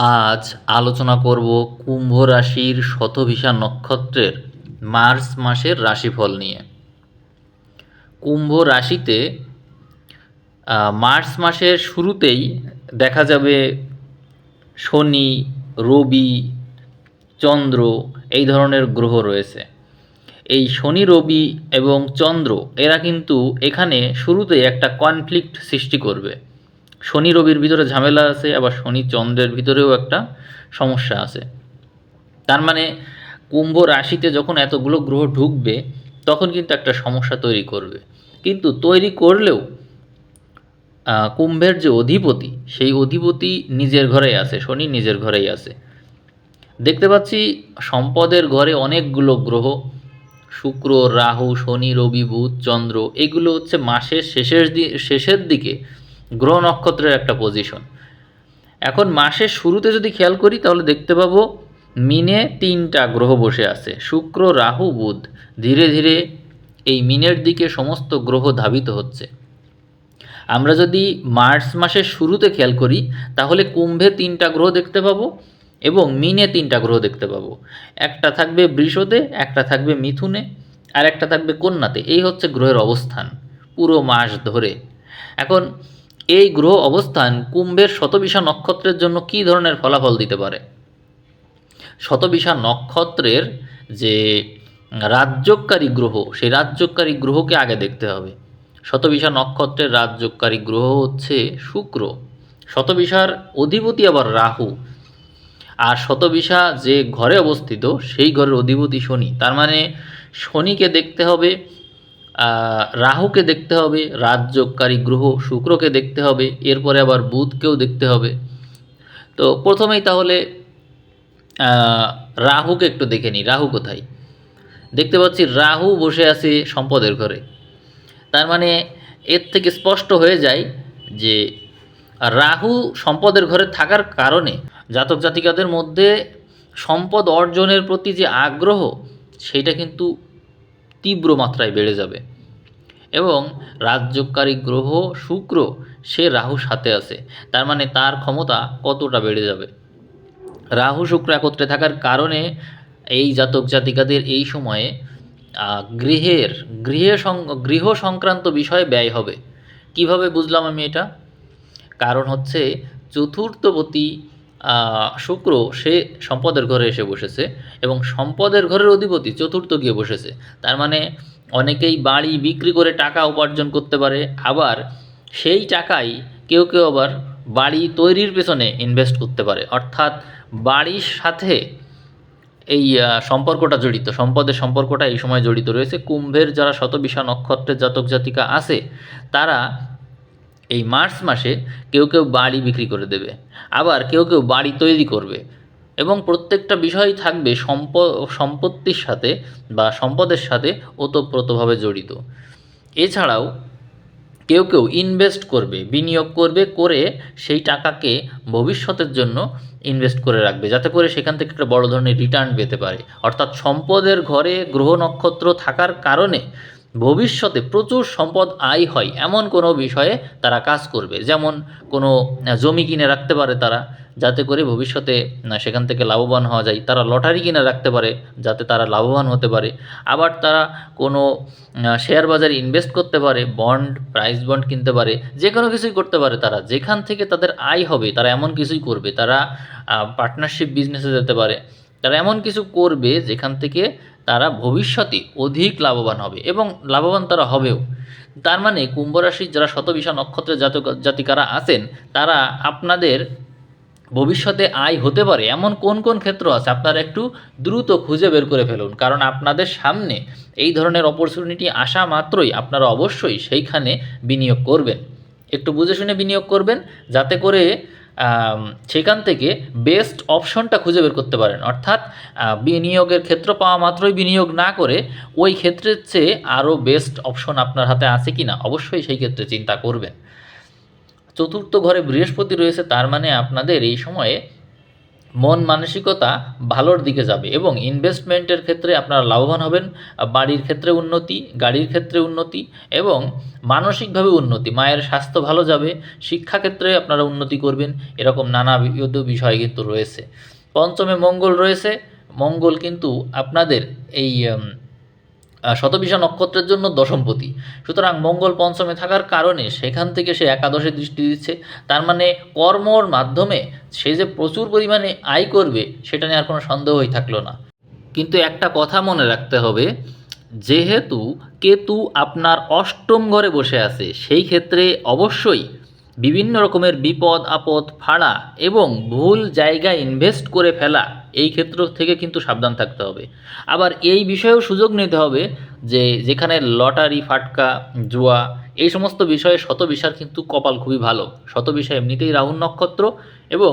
আজ আলোচনা করব কুম্ভ রাশির শতভিষা নক্ষত্রের মার্চ মাসের রাশিফল নিয়ে। কুম্ভ রাশিতে মার্চ মাসের শুরুতেই দেখা যাবে শনি, রবি, চন্দ্র এই ধরনের গ্রহ রয়েছে। এই শনি, রবি এবং চন্দ্র এরা কিন্তু এখানে শুরুতে একটা কনফ্লিক্ট সৃষ্টি করবে। শনি রবির ভিতরে ঝামেলা আছে, আবার শনি চন্দ্রের ভিতরেও একটা সমস্যা আছে। তার মানে কুম্ভ রাশিতে যখন এতগুলো গ্রহ ঢুকবে, তখন কিন্তু একটা সমস্যা তৈরি করবে। কিন্তু তৈরি করলেও কুম্ভের যে অধিপতি, সেই অধিপতি নিজের ঘরেই আছে, শনি নিজের ঘরেই আছে। দেখতে পাচ্ছি সম্পদের ঘরে অনেকগুলো গ্রহ। শুক্র, রাহু, শনি, রবি, বুধ, চন্দ্র, এগুলো হচ্ছে মাসের শেষের শেষের দিকে গ্রহ নক্ষত্রের একটা পজিশন এখন মাসের শুরুতে যদি খেয়াল করি, তাহলে দেখতে পাবো মিনে তিনটা গ্রহ বসে আছে, শুক্র, রাহু, বুধ। ধীরে ধীরে এই মিনের দিকে সমস্ত গ্রহ ধাবিত হচ্ছে। আমরা যদি মার্চ মাসের শুরুতে খেয়াল করি, তাহলে কুম্ভে তিনটা গ্রহ দেখতে পাবো এবং মিনে তিনটা গ্রহ দেখতে পাবো। একটা থাকবে বৃষতে একটা থাকবে মিথুনে, আর একটা থাকবে কন্যাতে। এই হচ্ছে গ্রহের অবস্থান পুরো মাস ধরে। এখন এই গ্রহ অবস্থান কুম্ভের শতবিশা নক্ষত্রের জন্য কী ধরনের ফলাফল দিতে পারে? শতবিশা নক্ষত্রের যে রাজ্যকারী গ্রহ, সেই রাজ্যকারী গ্রহকে আগে দেখতে হবে। শতবিশা নক্ষত্রের রাজ্যকারী গ্রহ হচ্ছে শুক্র। শতবিশার অধিপতি আবার রাহু। আর শতবিশা যে ঘরে অবস্থিত, সেই ঘরের অধিপতি শনি। তার মানে শনিকে দেখতে হবে রাহুকে দেখতে হবে, রাজযোগকারী গ্রহ শুক্রকে দেখতে হবে, এরপরে আবার বুধকেও দেখতে হবে। তো প্রথমেই তাহলে রাহুকে একটু দেখে নিই। রাহু কোথায়? দেখতে পাচ্ছি রাহু বসে আছে সম্পদের ঘরে। তার মানে এর থেকে স্পষ্ট হয়ে যায় যে রাহু সম্পদের ঘরে থাকার কারণে জাতক জাতিকাদের মধ্যে সম্পদ অর্জনের প্রতি যে আগ্রহ সেইটা কিন্তু তীব্র মাত্রায় বেড়ে যাবে। এবং রাজ্যকারী গ্রহ শুক্র সে রাহুর সাথে আছে। তার মানে তার ক্ষমতা কতটা বেড়ে যাবে? রাহু শুক্র একত্রে থাকার কারণে এই জাতক জাতিকাদের এই সময়ে গৃহের গৃহে গৃহ সংক্রান্ত বিষয়ে ব্যয় হবে। কীভাবে বুঝলাম আমি এটা? কারণ হচ্ছে চতুর্থপতি আহ, শুক্র, সে সম্পদের ঘরে এসে বসেছে এবং সম্পদের ঘরের অধিপতি চতুর্থ গিয়ে বসেছে। তার মানে অনেকেই বাড়ি বিক্রি করে টাকা উপার্জন করতে পারে, আবার সেই টাকাই কেউ কেউ আবার বাড়ি তৈরির পেছনে ইনভেস্ট করতে পারে। অর্থাৎ বাড়ির সাথে এই সম্পর্কটা জড়িত, সম্পদের সম্পর্কটা এই সময় জড়িত রয়েছে। কুম্ভের যারা শতবিশা নক্ষত্রের জাতক জাতিকা আছে, তারা এই মার্চ মাসে কেউ কেউ বাড়ি বিক্রি করে দেবে, আবার কেউ কেউ বাড়ি তৈরি করবে এবং প্রত্যেকটা বিষয়ই থাকবে সম্প, সম্পত্তির সাথে বা সম্পদের সাথে ওতপ্রোতভাবে জড়িত। এছাড়াও কেউ কেউ ইনভেস্ট করবে, বিনিয়োগ করবে, করে সেই টাকাকে ভবিষ্যতের জন্য ইনভেস্ট করে রাখবে, যাতে করে সেখান থেকে একটা বড় ধরনের রিটার্ন পেতে পারে। অর্থাৎ সম্পদের ঘরে গ্রহ নক্ষত্র থাকার কারণে ভবিষ্যতে প্রচুর সম্পদ আয় হয় এমন কোনো বিষয়ে তারা কাজ করবে। যেমন কোনো জমি কিনে রাখতে পারে তারা, যাতে করে ভবিষ্যতে সেখান থেকে লাভবান হওয়া যায়। তারা লটারি কিনে রাখতে পারে, যাতে তারা লাভবান হতে পারে। আবার তারা কোনো শেয়ার বাজারে ইনভেস্ট করতে পারে বন্ড প্রাইস বন্ড কিনতে পারে। যে কোনো কিছুই করতে পারে তারা। যেখান থেকে তাদের আয় হবে, তারা এমন কিছুই করবে। তারা পার্টনারশিপ বিজনেসে যেতে পারে। তারা এমন কিছু করবে যেখান থেকে তারা ভবিষ্যতে অধিক লাভবান হবে এবং লাভবান তারা হবেও। তার মানে কুম্ভ রাশির যারা শতবিশা নক্ষত্রের জাতক, জাতিকারা আছেন, তারা আপনাদের ভবিষ্যতে আয় হতে পারে। এমন কোন কোন ক্ষেত্র আছে? আপনারা একটু দ্রুত খুঁজে বের করে ফেলুন। কারণ আপনাদের সামনে এই ধরনের অপরচুনিটি আসা মাত্রই আপনারা অবশ্যই সেইখানে বিনিয়োগ করবেন। একটু বুঝে শুনে বিনিয়োগ করবেন, যাতে করে সেখান থেকে বেস্ট অপশনটা খুঁজে বের করতে পারেন। অর্থাৎ বিনিয়োগের ক্ষেত্র পাওয়া মাত্রই বিনিয়োগ না করে ওই ক্ষেত্রের চেয়ে আরও বেস্ট অপশন আপনার হাতে আছে কি না অবশ্যই সেই ক্ষেত্রে চিন্তা করবেন। চতুর্থ ঘরে বৃহস্পতি রয়েছে, তার মানে আপনাদের এই সময়ে মন মানসিকতা ভালোর দিকে যাবে এবং ইনভেস্টমেন্টের ক্ষেত্রে আপনারা লাভবান হবেন, বাড়ির ক্ষেত্রে উন্নতি, গাড়ির ক্ষেত্রে উন্নতি এবং মানসিকভাবে উন্নতি। মায়ের স্বাস্থ্য ভালো যাবে, শিক্ষাক্ষেত্রে আপনারা উন্নতি করবেন, এরকম নানাবিধ বিষয় কিন্তু রয়েছে। পঞ্চমে মঙ্গল রয়েছে। মঙ্গল কিন্তু আপনাদের এই শতবিশা নক্ষত্রের জন্য দশমপতি। সুতরাং মঙ্গল পঞ্চমে থাকার কারণে সেখান থেকে সে একাদশে দৃষ্টি দিচ্ছে। তার মানে কর্মর মাধ্যমে সে যে প্রচুর পরিমাণে আয় করবে, সেটা নিয়ে আর কোনো সন্দেহই থাকল না। কিন্তু একটা কথা মনে রাখতে হবে, যেহেতু কেতু আপনার অষ্টম ঘরে বসে আছে, সেই ক্ষেত্রে অবশ্যই বিভিন্ন রকমের বিপদ, আপদ, ফাড়া এবং ভুল জায়গায় ইনভেস্ট করে ফেলা, এই ক্ষেত্র থেকে কিন্তু সাবধান থাকতে হবে। আবার এই বিষয়েও সুযোগ নিতে হবে যে যেখানে লটারি, ফাটকা, জুয়া, এই সমস্ত বিষয়ে শতবিশার কিন্তু কপাল খুবই ভালো। শতবিশা এমনিতেই রাহুর নক্ষত্র এবং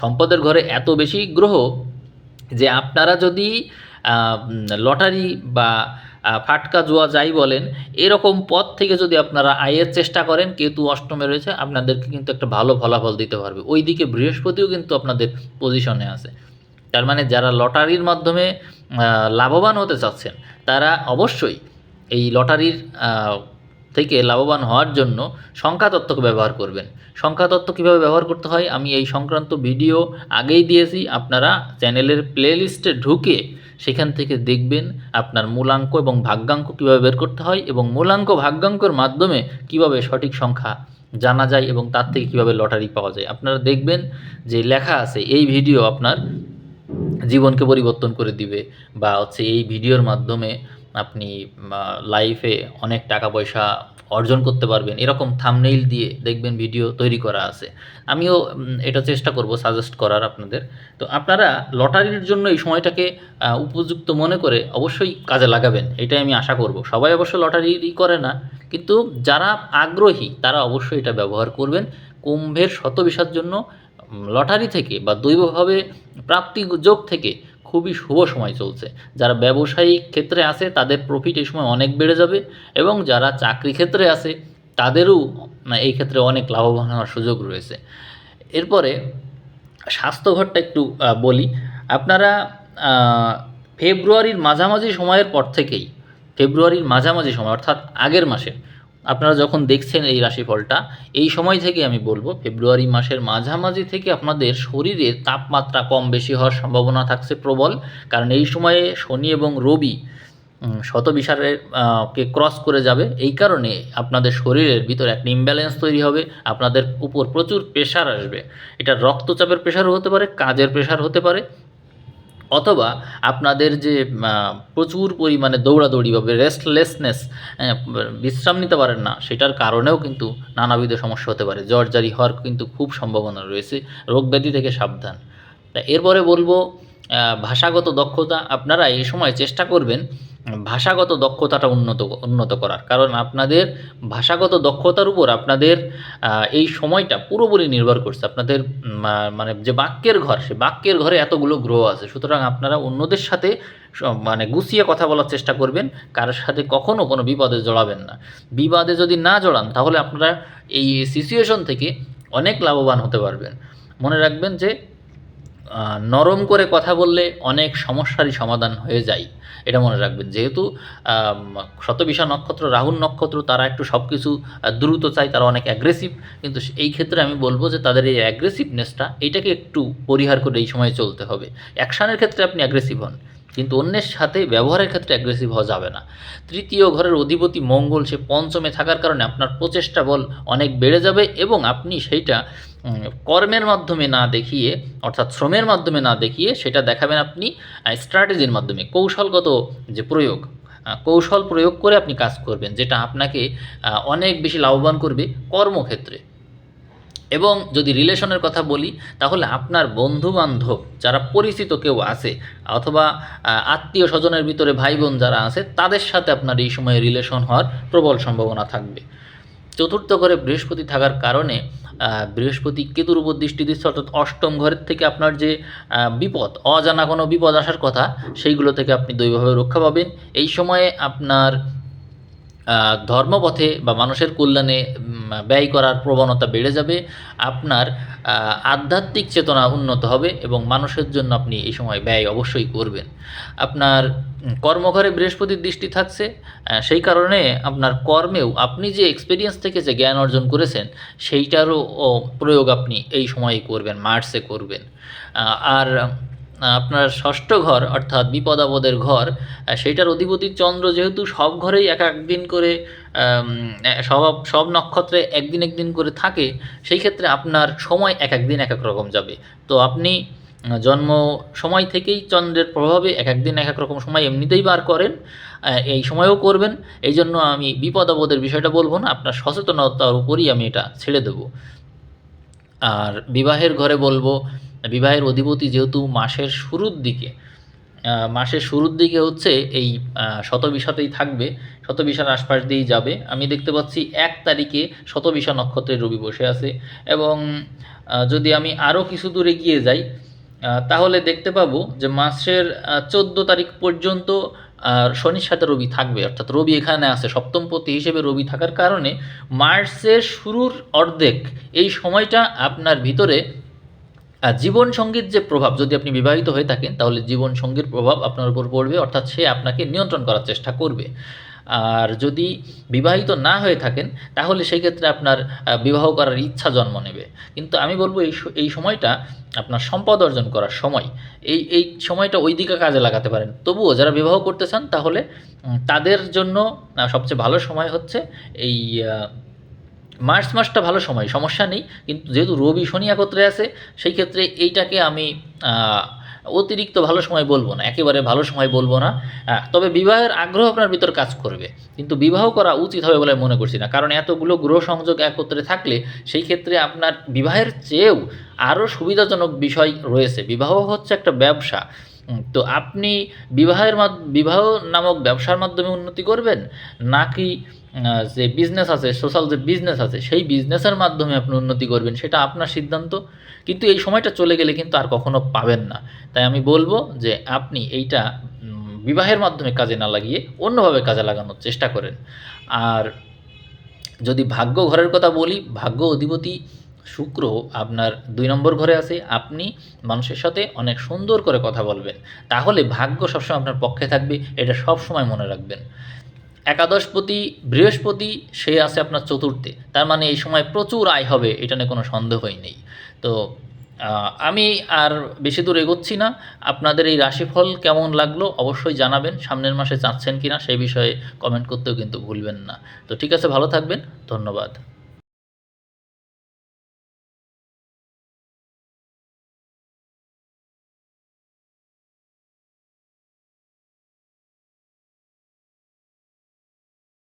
সম্পদের ঘরে এত বেশি গ্রহ যে আপনারা যদি লটারি বা ফাটকা জুয়া যাই বলেন, এরকম পথ থেকে যদি আপনারা আয়ের চেষ্টা করেন, কেতু অষ্টমে রয়েছে, আপনাদেরকে কিন্তু একটা ভালো ফলাফল দিতে পারবে। ওইদিকে বৃহস্পতিও কিন্তু আপনাদের পজিশনে আছে। তার মানে যারা লটারির মাধ্যমে লাভবান হতে চাচ্ছেন, তারা অবশ্যই এই লটারির থেকে লাভবান হওয়ার জন্য সংখ্যাতত্ত্বকে ব্যবহার করবেন। সংখ্যাতত্ত্ব কীভাবে ব্যবহার করতে হয়? আমি এই সংক্রান্ত ভিডিও আগেই দিয়েছি, আপনারা চ্যানেলের প্লেলিস্টে ঢুকে সেখান থেকে দেখবেন আপনার মূলাঙ্ক এবং ভাগ্যাঙ্ক কীভাবে বের করতে হয় এবং মূলাঙ্ক, ভাগ্যাঙ্কর মাধ্যমে কীভাবে সঠিক সংখ্যা জানা যায় এবং তার থেকে কীভাবে লটারি পাওয়া যায়। আপনারা দেখবেন যে লেখা আছে, এই ভিডিও আপনার জীবনকে পরিবর্তন করে দিবে বা হচ্ছে এই ভিডিওর মাধ্যমে আপনি লাইফে অনেক টাকা পয়সা অর্জন করতে পারবেন। এরকম থামনেইল দিয়ে দেখবেন ভিডিও তৈরি করা আছে। আমিও এটা চেষ্টা করব সাজেস্ট করার আপনাদের। তো আপনারা লটারির জন্য এই সময়টাকে উপযুক্ত মনে করে অবশ্যই কাজে লাগাবেন। এটাই আমি আশা করব। সবাই অবশ্য লটারি করে না। কিন্তু যারা আগ্রহী, তারা অবশ্যই এটা ব্যবহার করবেন। কুম্ভের শতবিশার জন্য লটারি থেকে বা দৈবভাবে প্রাপ্তি যোগ থেকে খুবই শুভ সময় চলছে। যারা ব্যবসায়িক ক্ষেত্রে আছে, তাদের প্রফিট এই সময় অনেক বেড়ে যাবে এবং যারা চাকরি ক্ষেত্রে আছে, তাদেরও এই ক্ষেত্রে অনেক লাভবান হওয়ার সুযোগ রয়েছে। এরপরে স্বাস্থ্যঘরটা একটু বলি। আপনারা ফেব্রুয়ারির মাঝামাঝি সময়ের পর থেকেই, ফেব্রুয়ারির মাঝামাঝি সময়, অর্থাৎ আগের মাসে আপনারা যখন দেখছেন এই রাশিফলটা, এই সময় থেকে আমি বলব, ফেব্রুয়ারি মাসের মাঝামাঝি থেকে আপনাদের শরীরে তাপমাত্রা কম বেশি হওয়ার সম্ভাবনা থাকছে প্রবল। কারণ এই সময়ে শনি এবং রবি শতবিশারের কে ক্রস করে যাবে। এই কারণে আপনাদের শরীরের ভিতরে একটা ইমব্যালেন্স তৈরি হবে, আপনাদের উপর প্রচুর প্রেশার আসবে। এটা রক্তচাপের প্রেশারও হতে পারে, কাজের প্রেশার হতে পারে অথবা আপনাদের যে প্রচুর পরিমাণে দৌড়াদৌড়ি বা রেস্টলেসনেস বিশ্রাম নিতে পারেন না, সেটার কারণেও কিন্তু নানাবিধ সমস্যা হতে পারে। জ্বর, জারি হওয়ার কিন্তু খুব সম্ভাবনা রয়েছে। রোগ ব্যাধি থেকে সাবধান। এরপরে বলব ভাষাগত দক্ষতা, আপনারা এই সময় চেষ্টা করবেন ভাষাগত দক্ষতাটা উন্নত উন্নত করার। কারণ আপনাদের ভাষাগত দক্ষতার উপর আপনাদের এই সময়টা পুরোপুরি নির্ভর করছে। আপনাদের মানে যে বাক্যের ঘর, সে বাক্যের ঘরে এতগুলো গ্রহ আছে। সুতরাং আপনারা অন্যদের সাথে মানে গুছিয়ে কথা বলার চেষ্টা করবেন। কারোর সাথে কখনো কোনো বিপদে জড়াবেন না। বিবাদে যদি না জড়ান, তাহলে আপনারা এই সিচুয়েশন থেকে অনেক লাভবান হতে পারবেন। মনে রাখবেন যে নরম করে কথা বললে অনেক সমস্যারই সমাধান হয়ে যায়। এটা মনে রাখবেন। যেহেতু শতবিশা নক্ষত্র, রাহুল নক্ষত্র, তারা একটু সব কিছু দ্রুত চায়, তারা অনেক অ্যাগ্রেসিভ কিন্তু এই ক্ষেত্রে আমি বলব যে, তাদের এই অ্যাগ্রেসিভনেসটা এইটাকে একটু পরিহার করে এই সময় চলতে হবে। অ্যাকশানের ক্ষেত্রে আপনি অ্যাগ্রেসিভ হন, কিন্তু অন্যের সাথে ব্যবহারের ক্ষেত্রে অ্যাগ্রেসিভ হওয়া যাবে না। তৃতীয় ঘরের অধিপতি মঙ্গল, সে পঞ্চমে থাকার কারণে আপনার প্রচেষ্টা বল অনেক বেড়ে যাবে এবং আপনি সেইটা কর্মের মাধ্যমে না দেখিয়ে, অর্থাৎ শ্রমের মাধ্যমে না দেখিয়ে সেটা দেখাবেন আপনি স্ট্র্যাটেজির মাধ্যমে, কৌশলগত যে প্রয়োগ কৌশল প্রয়োগ করে আপনি কাজ করবেন, যেটা আপনাকে অনেক বেশি লাভবান করবে কর্মক্ষেত্রে। এবং যদি রিলেশনের কথা বলি, তাহলে আপনার বন্ধু বান্ধব যারা পরিচিত কেউ আছে, অথবা আত্মীয় স্বজনের ভিতরে ভাই বোন যারা আছে, তাদের সাথে আপনার এই সময়ে রিলেশন হওয়ার প্রবল সম্ভাবনা থাকবে। চতুর্থ করে বৃহস্পতি থাকার কারণে বৃহস্পতি কেতুর উপর দৃষ্টি দিচ্ছে, অর্থাৎ অষ্টম ঘরের থেকে আপনার যে বিপদ, অজানা কোনো বিপদ আসার কথা, সেইগুলো থেকে আপনি দৈবভাবে রক্ষা পাবেন। এই সময়ে আপনার ধর্মপথে বা মানুষের কল্যাণে ব্যয় করার প্রবণতা বেড়ে যাবে, আপনার আধ্যাত্মিক চেতনা উন্নত হবে এবং মানুষের জন্য আপনি এই সময় ব্যয় অবশ্যই করবেন। আপনার কর্মঘরে বৃহস্পতির দৃষ্টি থাকছে সেই কারণে আপনার কর্মেও আপনি যে এক্সপিরিয়েন্স থেকে যে জ্ঞান অর্জন করেছেন, সেইটারও প্রয়োগ আপনি এই সময়ে করবেন, মার্চে করবেন। আর আপনার ষষ্ঠ ঘর অর্থাৎ বিপদ আপদের ঘর সেইটার অধিপতি চন্দ্র যেহেতু সব ঘরেই এক এক দিন করে সব সব নক্ষত্রে একদিন একদিন করে থাকে, সেই ক্ষেত্রে আপনার সময় এক এক দিন এক এক রকম যাবে। তো আপনি জন্ম সময় থেকেই চন্দ্রের প্রভাবে এক একদিন এক এক রকম সময় এমনিতেই বার করেন এই সময়ও করবেন। এই জন্য আমি বিপদ আপদের বিষয়টা বলব না, আপনার সচেতনতার উপরই আমি এটা ছেড়ে দেবো। আর বিবাহের ঘরে বলব, বিবাহের অধিপতি যেহেতু মাসের শুরুর দিকে মাসের শুরুর দিকে হচ্ছে এই শতবিশাতেই থাকবে। শতবিশার আশপাশ দিয়েই যাবে। আমি দেখতে পাচ্ছি এক তারিখে শতবিশা নক্ষত্রে রবি বসে আছে এবং যদি আমি আরও কিছু দূরে গিয়ে যাই তাহলে দেখতে পাবো যে মাসের চোদ্দ তারিখ পর্যন্ত শনির সাথে রবি থাকবে। অর্থাৎ রবি এখানে আছে। সপ্তমপতি হিসেবে রবি থাকার কারণে মার্চের শুরুর অর্ধেক এই সময়টা আপনার ভিতরে জীবন সঙ্গীর যে প্রভাব, যদি আপনি বিবাহিত হয়ে থাকেন, তাহলে জীবন সঙ্গীর প্রভাব আপনার উপর পড়বে, অর্থাৎ সে আপনাকে নিয়ন্ত্রণ করার চেষ্টা করবে। আর যদি বিবাহিত না হয়ে থাকেন, তাহলে সেই ক্ষেত্রে আপনার বিবাহ করার ইচ্ছা জন্ম নেবে। কিন্তু আমি বলব, এই এই সময়টা আপনার সম্পদ অর্জন করার সময়। এই এই সময়টা ওই দিকে কাজে লাগাতে পারেন। তবুও যারা বিবাহ করতে চান, তাহলে তাদের জন্য সবচেয়ে ভালো সময় হচ্ছে এই মার্চ মাসটা ভালো সময়, সমস্যা নেই, কিন্তু যেহেতু রবি শনি একত্রে আছে, সেই ক্ষেত্রে এইটাকে আমি অতিরিক্ত ভালো সময় বলব না, একেবারে ভালো সময় বলব না তবে বিবাহের আগ্রহ আপনার ভিতর কাজ করবে, কিন্তু বিবাহ করা উচিত হবে বলে মনে করছি না, কারণ এতগুলো গ্রহ সংযোগ একত্রে থাকলে সেই ক্ষেত্রে আপনার বিবাহের চেয়েও আরও সুবিধাজনক বিষয় রয়েছে, বিবাহ হচ্ছে একটা ব্যবসা তো আপনি বিবাহের বিবাহ নামক ব্যবসার মাধ্যমে উন্নতি করবেন, নাকি যে বিজনেস আছে সোশ্যাল যে বিজনেস আছে, সেই বিজনেসের মাধ্যমে আপনি উন্নতি করবেন, সেটা আপনার সিদ্ধান্ত। কিন্তু এই সময়টা চলে গেলে কিন্তু আর কখনো পাবেন না। তাই আমি বলব যে আপনি এইটা বিবাহের মাধ্যমে কাজে না লাগিয়ে অন্যভাবে কাজে লাগানোর চেষ্টা করেন। আর যদি ভাগ্য ঘরের কথা বলি, ভাগ্য অধিপতি শুক্র আপনার দুই নম্বর ঘরে আছে। আপনি মানুষের সাথে অনেক সুন্দর করে কথা বলবেন। তাহলে ভাগ্য সবসময় আপনার পক্ষে থাকবে, এটা সব সময় মনে রাখবেন। একাদশপতি, বৃহস্পতি, সে আছে আপনার চতুর্থে। তার মানে এই সময় প্রচুর আয় হবে, এটা নিয়ে কোনো সন্দেহই নেই। তো আমি আর বেশি দূর এগোচ্ছি না। আপনাদের এই রাশিফল কেমন লাগল অবশ্যই জানাবেন, সামনের মাসে চাচ্ছেন কিনা সেই বিষয়ে কমেন্ট করতেও কিন্তু ভুলবেন না। তো ঠিক আছে, ভালো থাকবেন, ধন্যবাদ।